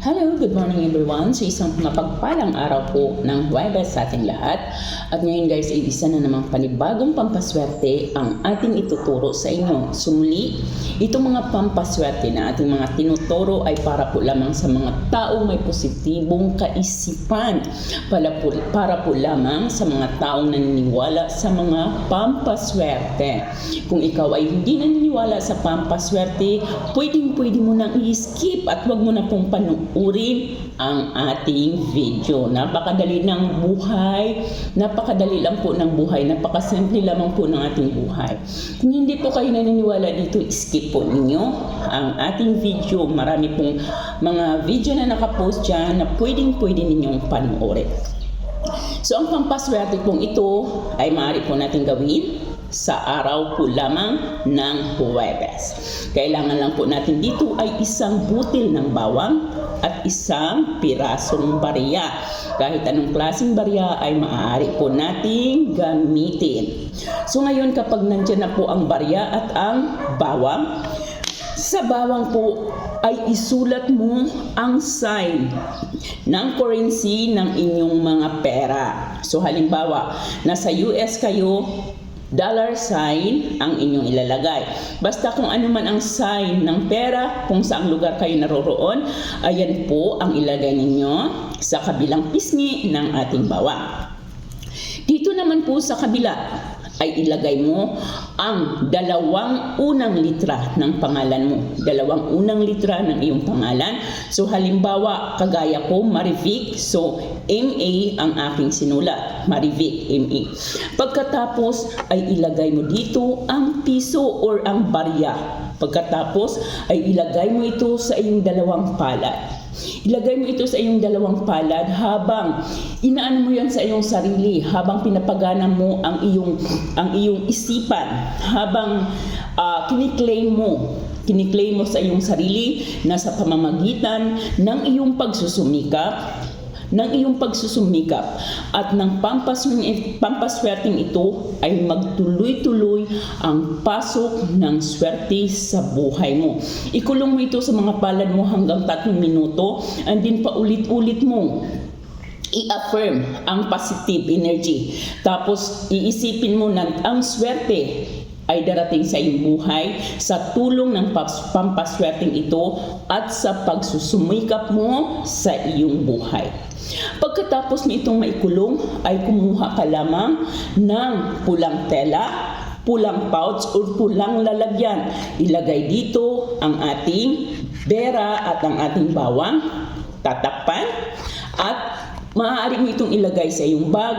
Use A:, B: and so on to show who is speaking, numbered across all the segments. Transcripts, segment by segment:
A: Hello, good morning everyone. So isang mapagpalang araw po ng Huwebes sa ating lahat. At ngayon guys, ay isa na namang panibagong pampaswerte ang ating ituturo sa inyo. Sumuli, itong mga pampaswerte na ating mga tinuturo ay para po lamang sa mga taong may positibong kaisipan. Para po, para po lamang sa mga taong naniniwala sa mga pampaswerte. Kung ikaw ay hindi naniniwala sa pampaswerte, pwedeng pwede mo nang i-skip at wag mo na pong panuurin ang ating video. Napakadali ng buhay, napakadali lang po ng buhay, napakasimple lamang po ng ating buhay. Kung hindi po kayo naniniwala dito, skip po ninyo ang ating video. Marami pong mga video na nakapost dyan na pwedeng pwede ninyong panuorin. So ang pampaswerte pong ito ay maaari po natin gawin sa araw po lamang ng Huwebes. Kailangan lang po natin dito ay isang butil ng bawang at isang pirasong barya. Kahit anong klaseng barya ay maaari po nating gamitin. So ngayon kapag nandyan na po ang barya at ang bawang, sa bawang po ay isulat mo ang sign ng currency ng inyong mga pera. So halimbawa, nasa US kayo, dollar sign ang inyong ilalagay. Basta kung ano man ang sign ng pera, kung saang lugar kayo naroroon, ayan po ang ilagay ninyo sa kabilang pisngi ng ating bawang. Dito naman po sa kabila ay ilagay mo ang dalawang unang litra ng pangalan mo. Dalawang unang litra ng iyong pangalan. So halimbawa, kagaya ko, Marivic. So MA ang aking sinulat. Marivic, MA. Pagkatapos ay ilagay mo dito ang piso or ang barya. Pagkatapos ay ilagay mo ito sa iyong dalawang palad. Ilagay mo ito sa iyong dalawang palad habang inaano mo yan sa iyong sarili, habang pinapagana mo ang iyong ang iyong isipan, habang uh, kiniklaim mo kiniklaim mo sa iyong sarili na sa pamamagitan ng iyong pagsusumikap ng iyong pagsusumikap at ng pampaswerte, pampaswerteng ito ay magtuloy-tuloy ang pasok ng swerte sa buhay mo. Ikulong mo ito sa mga palad mo hanggang tatlong minuto and din paulit-ulit mo i-affirm ang positive energy. Tapos iisipin mo na ang swerte ay darating sa iyong buhay sa tulong ng pampaswerteng ito at sa pagsusumikap mo sa iyong buhay. Pagkatapos nitong maikulong ay kumuha ka lamang ng pulang tela, pulang pouch o pulang lalagyan. Ilagay dito ang ating bera at ang ating bawang, tatakpan at Maaari mo itong ilagay sa iyong bag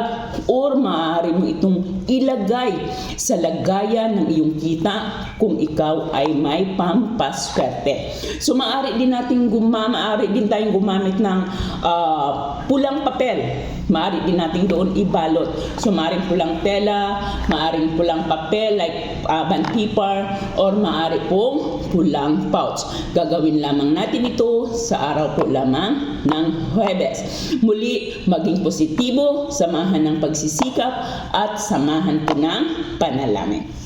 A: or maaari mo itong ilagay sa lagayan ng iyong kita kung ikaw ay may pampaswerte. So maaari din nating guma, maaari din tayong gumamit ng uh, pulang papel. Maaari din nating doon ibalot. So maaaring pulang tela, maaaring pulang papel like uh, band paper or maaari pong pulang pouch. Gagawin lamang natin ito sa araw po lamang ng Huwebes. Muli, maging positibo, samahan ng pagsisikap at samahan po ng panalangin.